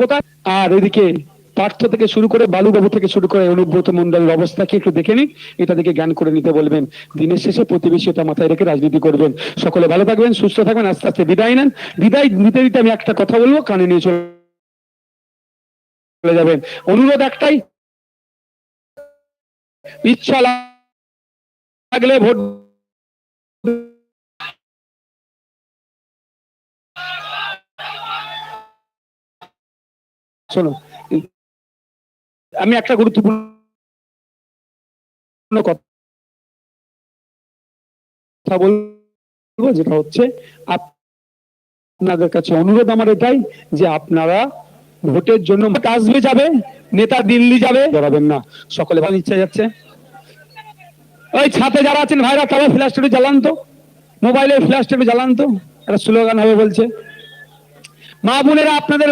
কোথায়? আর এদিকে পার্থ থেকে শুরু করে বালুবাবু থেকে শুরু করে অনুব্রত মন্ডলের অবস্থাকে একটু দেখে নিন। এটা দেখে জ্ঞান করে নিতে বলবেন। দিনের শেষে প্রতিবেশীটা মাথায় রেখে রাজনীতি করবেন। সকলে ভালো থাকবেন, সুস্থ থাকবেন, আস্তে আস্তে বিদায় নেন। বিদায় নিতে দিতে আমি একটা কথা বলব, কানে নিয়ে চলে যাবেন। অনুরোধ একটাই, ইচ্ছা লাগলে ভোট শোনো আমি একটা গুরুত্বপূর্ণ কথা বলব, যেটা হচ্ছে আপনাদের কাছে অনুরোধ আমার এটাই যে আপনারা ভোটের জন্য আসবে যাবে, নেতা দিল্লি যাবে, জড়াবেন না, সকলে ভালো ইচ্ছা যাচ্ছে। ওই ছাতে যারা আছেন ভাইরা তবে ফ্ল্যাশ একটু জ্বালান তো মোবাইলের ফ্ল্যাশ একটু জ্বালান তো, একটা স্লোগান হবে বলছে। মা বোনেরা, আপনাদের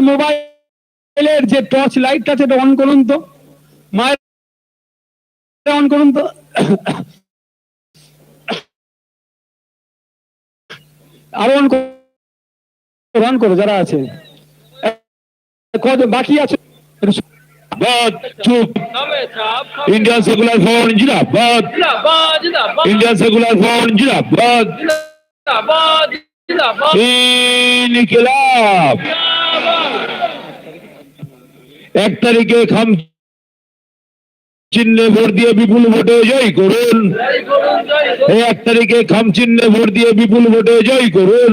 মোবাইলের যে টর্চ লাইটটা আছে এটা অন করুন তো মায়ের অন করুন তো আরো অন করো অন করো যারা আছে কত বাকি আছে একটু জিন্দাবাদ চুপ ইন্ডিয়ান সেকুলার ফ্রন্ট জিন্দাবাদ जिंदाबाद जिंदाबाद ইন্ডিয়ান সেকুলার ফ্রন্ট জিন্দাবাদ जिंदाबाद जिंदाबाद ইনকিলাব এক তারিখে খাম চিহ্নে ভোট দিয়ে বিপুল ভোটে জয় করুন। এই এক তারিখে খাম চিহ্নে ভোট দিয়ে বিপুল ভোটে জয় করুন।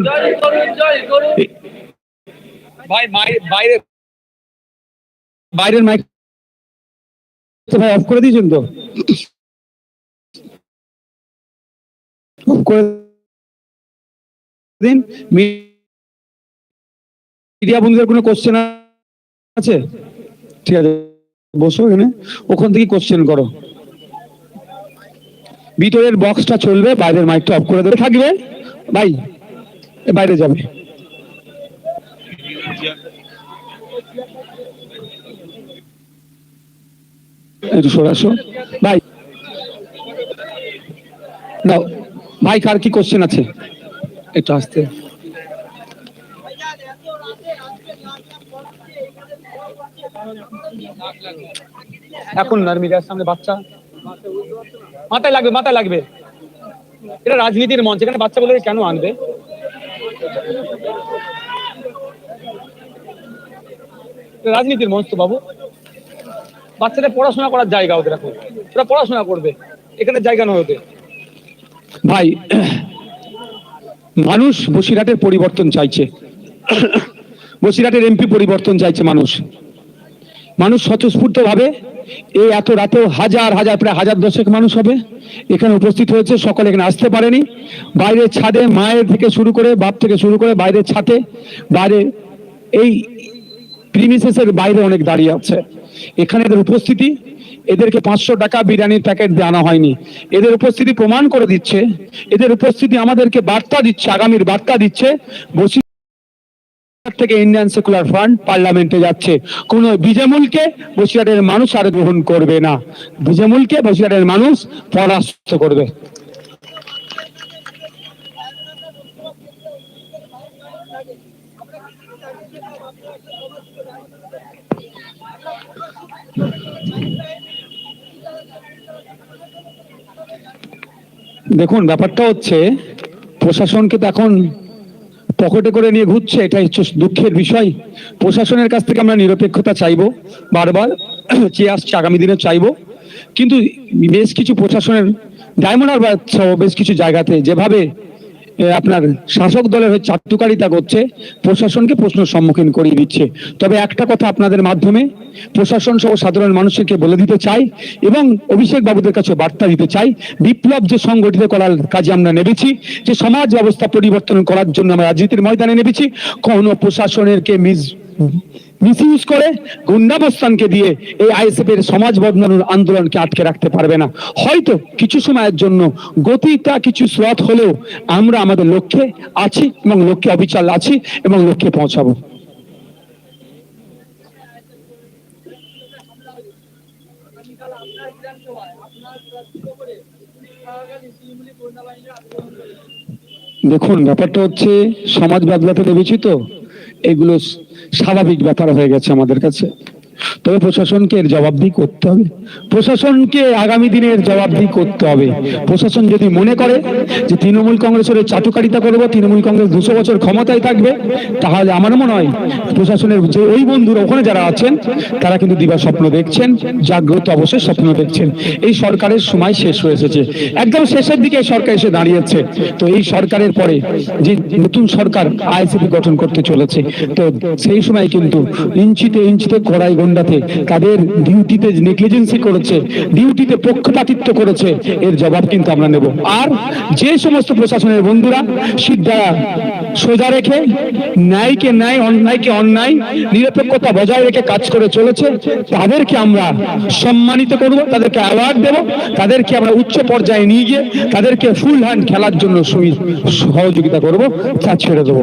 ভাই বাইরে বাইরের মাইক ভাই অফ করে দিয়েছেন তো? অফ করে দিন। মিডিয়া বন্ধুদের কোনো কোশ্চেন আছে? ঠিক আছে, বসো এখানে। ওখান থেকে কোশ্চেন করো। ভিতরের বক্সটা চলবে, বাইরের মাইকটা অফ করে দেবে। থাকবে? ভাই বাইরে যাবে। একটু ভাই ভাই, কার কি কোশ্চেন আছে? একটু আসতে। এখন না মিডিয়ার সামনে বাচ্চা। মাথায় লাগবে মাথায় লাগবে। এটা রাজনীতির মঞ্চ, এখানে বাচ্চা বলে কেন আনবে? রাজনীতির মঞ্চ তো বাবু। বাচ্চাদের পড়াশোনা করার জায়গা ওদের এখন। ওরা পড়াশোনা করবে। এখানে জায়গা নয় ওদের। ভাই, মানুষ বসিরহাটের পরিবর্তন চাইছে। বসিরহাটের এমপি পরিবর্তন চাইছে মানুষ। মানুষ স্বতঃস্ফূর্ত ভাবে এই এত রাতেও হাজার হাজার, প্রায় হাজার দশেক মানুষ হবে। এখানে উপস্থিত হয়েছে, সকলে এখানে আসতে পারেনি। বাইরের ছাদে মায়ের থেকে শুরু করে বাপ থেকে শুরু করে বাইরের ছাদে, বাইরে এই প্রিমিসেসের বাইরে অনেক দাঁড়িয়ে আছে। এখানে এদের উপস্থিতি, এদেরকে পাঁচশো টাকা বিরিয়ানির প্যাকেট আনা হয়নি। এদের উপস্থিতি প্রমাণ করে দিচ্ছে, এদের উপস্থিতি আমাদেরকে বার্তা দিচ্ছে, আগামীর বার্তা দিচ্ছে বসি থেকে ইন্ডিয়ান সেকুলার ফ্রন্ট পার্লামেন্টে যাচ্ছে। কোন বিজেমুলকে বসিরহাটের মানুষ আর গ্রহণ করবে না। বিজেমুলকে বসিরহাটের মানুষ পরাস্ত করবে। দেখুন, ব্যাপারটা হচ্ছে প্রশাসনকে তো এখন পকেটে করে নিয়ে ঘুরছে, এটাই হচ্ছে দুঃখের বিষয়। প্রশাসনের কাছ থেকে আমরা নিরপেক্ষতা চাইব, বারবার চেয়ে আসছে, আগামী দিনে চাইব। কিন্তু বেশ কিছু প্রশাসনের, ডায়মন্ড সহ বেশ কিছু জায়গাতে যেভাবে আপনার শাসক দলের হয়ে চাটুকারিতা করছে, প্রশাসনকে প্রশ্নের সম্মুখীন করিয়ে দিচ্ছে। তবে একটা কথা আপনাদের মাধ্যমে, প্রশাসন সহ সাধারণ মানুষকে বলে দিতে চাই এবং অভিষেক বাবুদের কাছে বার্তা দিতে চাই, বিপ্লব যে সংগঠিত করার কাজে আমরা নেমেছি, যে সমাজ ব্যবস্থা পরিবর্তন করার জন্য আমরা রাজনীতির ময়দানে নেমেছি কোনো প্রশাসনের কে মিস মিসইউজ করে গুন্ডাবস্থানকে দিয়ে এই আইএসএফ এর সমাজ বদলানোর আন্দোলনকে আটকে রাখতে পারবে না। হয়তো কিছু সময়ের জন্য গতিটা কিছু স্লথ হলেও আমরা আমাদের লক্ষ্যে আছি এবং লক্ষ্যে অবিচল আছি এবং লক্ষ্যে পৌঁছাবো। দেখুন, ব্যাপারটা হচ্ছে সমাজ বদলাতে ভেবেছি তো। এগুলো স্বাভাবিক ব্যাপার হয়ে গেছে আমাদের কাছে। তবে প্রশাসনকে এর জবাবদিহি করতে হবে। প্রশাসনকে আগামী দিনের জবাবদিহি করতে হবে। প্রশাসন যদি মনে করে যে তৃণমূল কংগ্রেসের চাটুকারিতা করব, তৃণমূল কংগ্রেস দুশো বছর ক্ষমতায় থাকবে, তাহলে আমার মনে হয় প্রশাসনের যে ওই বন্ধুরা ওখানে যারা আছেন, তারা কিন্তু দিবা স্বপ্ন দেখছেন, জাগ্রত অবশ্যই স্বপ্ন দেখছেন। এই সরকারের সময় শেষ হয়ে এসেছে। একদম শেষের দিকে এই সরকার এসে দাঁড়িয়েছে। তো এই সরকারের পরে যে নতুন সরকার আইসিপি গঠন করতে চলেছে, তো সেই সময় কিন্তু ইঞ্চিতে ইঞ্চিতে কড়াই গন্ডাতে তাদের ডিউটিতে নেগলিজেন্সি করেছে ডিউটিতে পক্ষপাতিত্ব করেছে, এর জবাব কিন্তু আমরা নেব। আর যে সমস্ত প্রশাসনের বন্ধুরা সিদ্ধা সোজা রেখে, ন্যায়কে ন্যায়, অন্যায়কে অন্যায়, নিরপেক্ষতা বজায় রেখে কাজ করে চলেছে, তাদেরকে আমরা সম্মানিত করব, তাদেরকে অ্যাওয়ার্ড দেব, তাদেরকে আমরা উচ্চ পর্যায়ে নিয়ে গিয়ে তাদেরকে ফুল হ্যান্ড খেলার জন্য সহযোগিতা করব, তা ছেড়ে দেবো।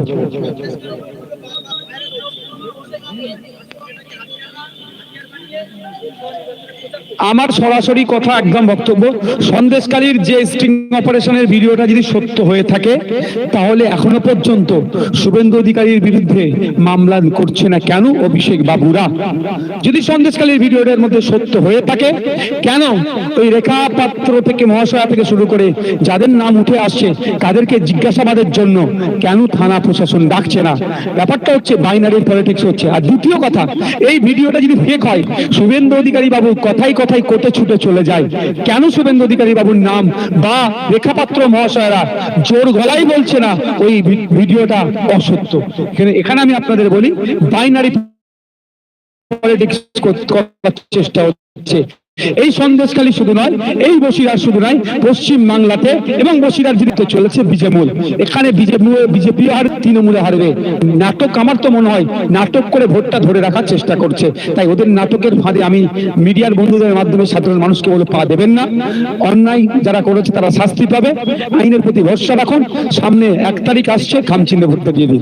আমার সরাসরি কথা, একদম বক্তব্য সন্দেশকালীর যে স্টিং অপারেশনের ভিডিওটা যদি সত্য হয়ে থাকে, তাহলে এখনও পর্যন্ত শুভেন্দু অধিকারীর বিরুদ্ধে মামলা করছে না কেন অভিষেক বাবুরা? যদি সন্দেশকালীর ভিডিওটার মধ্যে সত্য হয়ে থাকে, কেন ওই রেখা পাত্র থেকে মহাশয়া থেকে শুরু করে যাদের নাম উঠে আসছে, তাদেরকে জিজ্ঞাসাবাদের জন্য কেন থানা প্রশাসন ডাকছে না? ব্যাপারটা হচ্ছে বাইনারির পলিটিক্স হচ্ছে। আর দ্বিতীয় কথা, এই ভিডিওটা যদি ফেক হয় শুভেন্দু অধিকারী বাবু কথাই কথাই কোটে ছুটে চলে যায়। কেন শুভেন্দু অধিকারী বাবুর নাম? বা রেখাপাত্র মহাশয়রা জোর গলাই বলছে না ওই ভিডিওটা অসত্য। এখানে আমি আপনাদের বলি বাইনারি পলিটিক্স করার চেষ্টা হচ্ছে। এই সন্দেশখালী শুধু নয়, এই বসিরার শুধু নয়, পশ্চিম বাংলাতে এবং বসিরার বিরুদ্ধে চলেছে বিজেমূল এখানে বিজেপি বিজেপি আর তৃণমূলে হারবে। নাটক আমার তো মনে হয়, নাটক করে ভোটটা ধরে রাখার চেষ্টা করছে। তাই ওদের নাটকের ফাঁদে আমি মিডিয়ার বন্ধুদের মাধ্যমে সাধারণ মানুষকে বলে পা দেবেন না। অন্যায় যারা করেছে তারা শাস্তি পাবে। আইনের প্রতি ভরসা রাখুন। সামনে এক তারিখ আসছে খামচিহ্নে ভোটটা দিয়ে দিন।